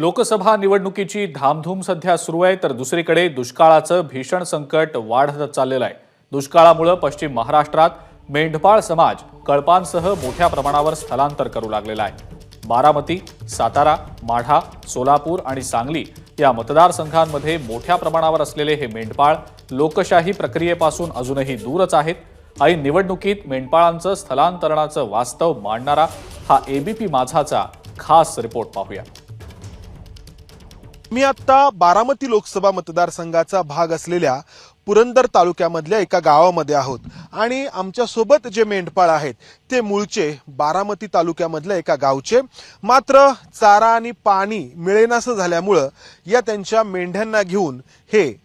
लोकसभा निवडणुकीची धामधूम सध्या सुरू आहे तर दुसरीकडे दुष्काळाचं भीषण संकट वाढत चाललेलं आहे. दुष्काळामुळं पश्चिम महाराष्ट्रात मेंढपाळ समाज कळपांसह मोठ्या प्रमाणावर स्थलांतर करू लागलेला आहे. बारामती सातारा माढा सोलापूर आणि सांगली या मतदारसंघांमध्ये मोठ्या प्रमाणावर असलेले हे मेंढपाळ लोकशाही प्रक्रियेपासून अजूनही दूरच आहेत. आणि निवडणुकीत मेंढपाळांचं स्थलांतरणाचं वास्तव मांडणारा हा एबीपी माझाचा खास रिपोर्ट पाहूया. मी आता बारामती लोकसभा मतदारसंघाचा भाग असलेल्या पुरंदर तालुक्यामधल्या एका गावामध्ये आहोत. आणि आमच्यासोबत जे मेंढपाळ आहेत ते मूळचे बारामती तालुक्यामधल्या एका गावचे. मात्र चारा आणि पाणी मिळेनासं झाल्यामुळं या त्यांच्या मेंढ्यांना घेऊन हे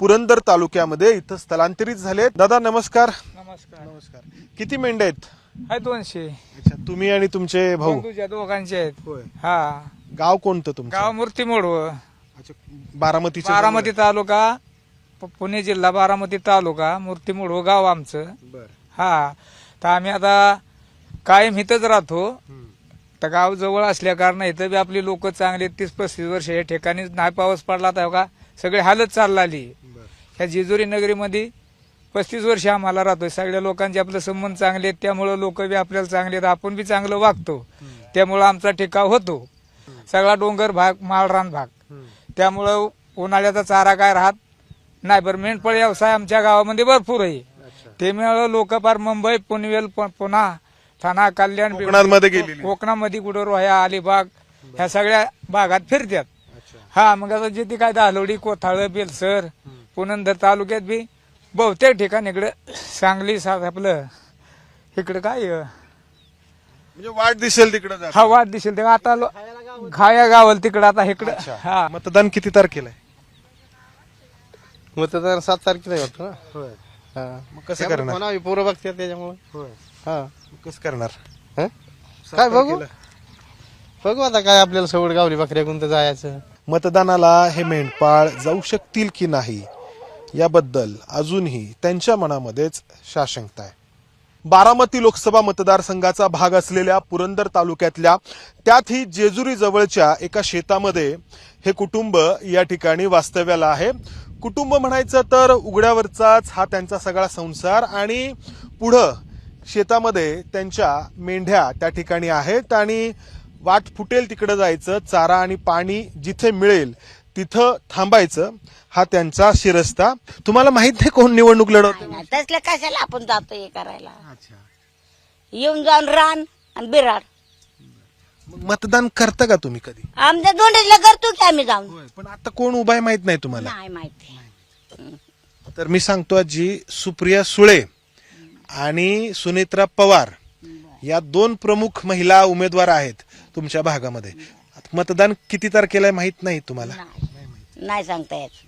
पुरंदर तालुक्यामध्ये इथं स्थलांतरित झालेत दादा नमस्कार. नमस्कार. नमस्कार. किती मेंढ्या आहेत? आहे दोनशे. अच्छा तुम्ही आणि तुमचे भाऊ. दोघांचे आहेत. होय. हा. गाव कोणतं तुमचं? गाव मूर्ती मोडव अच्छा बारामतीचे बारामती तालुका प- पुणे जिल्हा बारामती तालुका मूर्ती मोडव गाव आमचं. बर. हा. तर आम्ही आता कायम इथंच राहतो. तर गाव जवळ असल्या कारण इथं बी आपली लोक चांगली तीस पस्तीस वर्ष या ठिकाणी नाही पाऊस पडला तर का सगळी हालत चालली ह्या जेजुरी नगरीमध्ये पस्तीस वर्ष आम्हाला राहतोय. सगळ्या लोकांचे आपले संबंध चांगले आहेत त्यामुळं लोक बी आपल्याला चांगले आहेत. आपण बी चांगलं वागतो. त्यामुळं आमचा टिकाव होतो. सगळा डोंगर भाग माळरान भाग. त्यामुळं उन्हाळ्याचा चारा काय राहत नाही. बरं मेंढपाळ व्यवसाय आमच्या गावामध्ये भरपूर आहे. त्यामुळं लोक फार मुंबई पुनवेल प- पुणा ठाणा कल्याण कोकणामध्ये गेलेली. कोकणामध्ये कुठं रोह्या अलिबाग ह्या सगळ्या भागात फिरतात हा मग आता जिथे काय दालोडी कोथाळ बेलसर पुनंदर तालुक्यात बी बहुतेक ठिकाण इकडे सांगली सा आपलं इकडे काय अं, म्हणजे वाट दिसेल तिकडे हा वाट दिसेल. ते आता लो- घाया गावल तिकडं आता इकडं हा. मतदान किती तारखेला आहे? मतदान सात तारखेला आहे वाटतं ना? हा. मग कसं त्यामुळे करणार? कोणावी पोरं बघतात त्याच्यामुळे? हा. कसं करणार? हं? काय बघू. बघू आता काय आपल्याला सवड गावली बकऱ्या कोणतं जायचं. मतदानाला हे मेंढपाळ जाऊ शकतील की नाही? याबद्दल अजूनही त्यांच्या मनामध्येच शाशंकता आहे. बारामती लोकसभा मतदारसंघाचा भाग असलेल्या पुरंदर तालुक्यातल्या त्यातही जेजुरी जवळच्या एका शेतामध्ये हे कुटुंब या ठिकाणी वास्तव्याला आहे. कुटुंब म्हणायचं तर उघड्यावरचाच हा त्यांचा सगळा संसार आणि पुढं शेतामध्ये त्यांच्या मेंढ्या त्या ठिकाणी आहेत आणि वाट फुटेल तिकडे जायचं चारा आणि पाणी जिथे मिळेल तिथं थांबायचं. हा त्यांचा शिरस्ता. तुम्हाला माहीत नाही कोण निवडणूक लढवत? नाही तसल्या कशाला आपण जातो हे करायला? येऊन जाऊन रान आणि बिराड. मतदान करता का तुम्ही कधी? आमच्या दोंडेला करतो की आम्ही जाऊन. पण आता कोण उभा आहे माहीत नाही तुम्हाला? नाही माहिती. तर मी सांगतो आजी सुप्रिया सुळे आणि सुनेत्रा पवार या दोन प्रमुख महिला उमेदवार आहेत तुमच्या भागामध्ये. आता मतदान किती तारखेला आहे माहीत नाही तुम्हाला? नाही. नाही सांगता येत.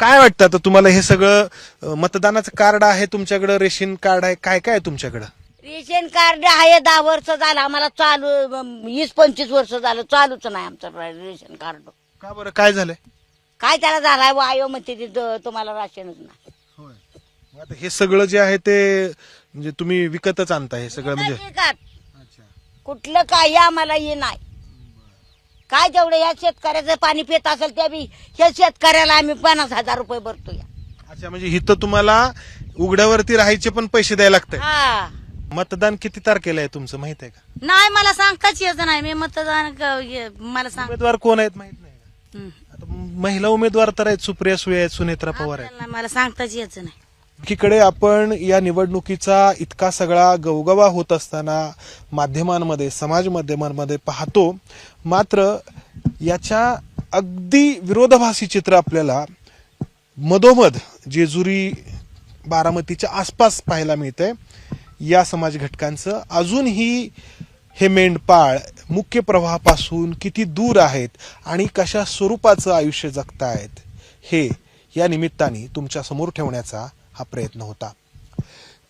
काय वाटतं आता तुम्हाला हे सगळं अं, मतदानाचं कार्ड आहे तुमच्याकडं? रेशन कार्ड आहे? काय काय आहे तुमच्याकडं? रेशन कार्ड आहे दहा वर्ष झालं. आम्हाला चालू अं, वीस पंचवीस वर्ष झालं. चालूच नाही आमचं रेशन कार्ड. का बरं? काय झालंय? काय त्याला झालाय? वायो म्हणते ते द- तुम्हाला राशनच नाही. मग आता हे सगळं जे आहे ते म्हणजे तुम्ही विकतच आणता हे सगळं म्हणजे? नाही? कुठलं काही आम्हाला हे नाही. काय तेवढं या शेतकऱ्याचं पाणी पित असेल त्या बी ह्या शेतकऱ्याला आम्ही पन्नास हजार रुपये भरतो या. अच्छा म्हणजे इथं तुम्हाला उघड्यावरती राहायचे पण पैसे द्यायला लागतात हा. मतदान किती तारखेला आहे तुमचं माहीत आहे का? नाही मला सांगताच येत नाही. मी मतदान क- हे- मला सांग उमेदवार कोण आहेत माहीत नाही. का? हं. आता महिला उमेदवार तर आहेत सुप्रिया सुळे आहेत सुनेत्रा पवार आहेत. आपल्याला मला सांगताच येत नाही. एकीकडे आपण या निवडणुकीचा इतका सगळा गवगवा होत असताना माध्यमांमध्ये समाज माध्यमांमध्ये पाहतो. मात्र याच्या अगदी विरोधाभासी चित्र आपल्याला मधोमध जेजुरी बारामतीच्या आसपास पाहायला मिळते. या समाज घटकांचं अजूनही हे मेंढपाळ मुख्य प्रवाहापासून किती दूर आहेत आणि कशा स्वरूपाचं आयुष्य जगतायत हे या निमित्ताने तुमच्यासमोर ठेवण्याचा हा प्रयत्न होता.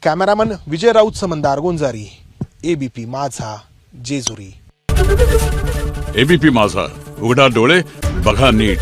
Cameraman Vijay Raut Samandar Gonjari ABP Majha Jejuri. ABP माझा. उघडा डोळे बघा नीट.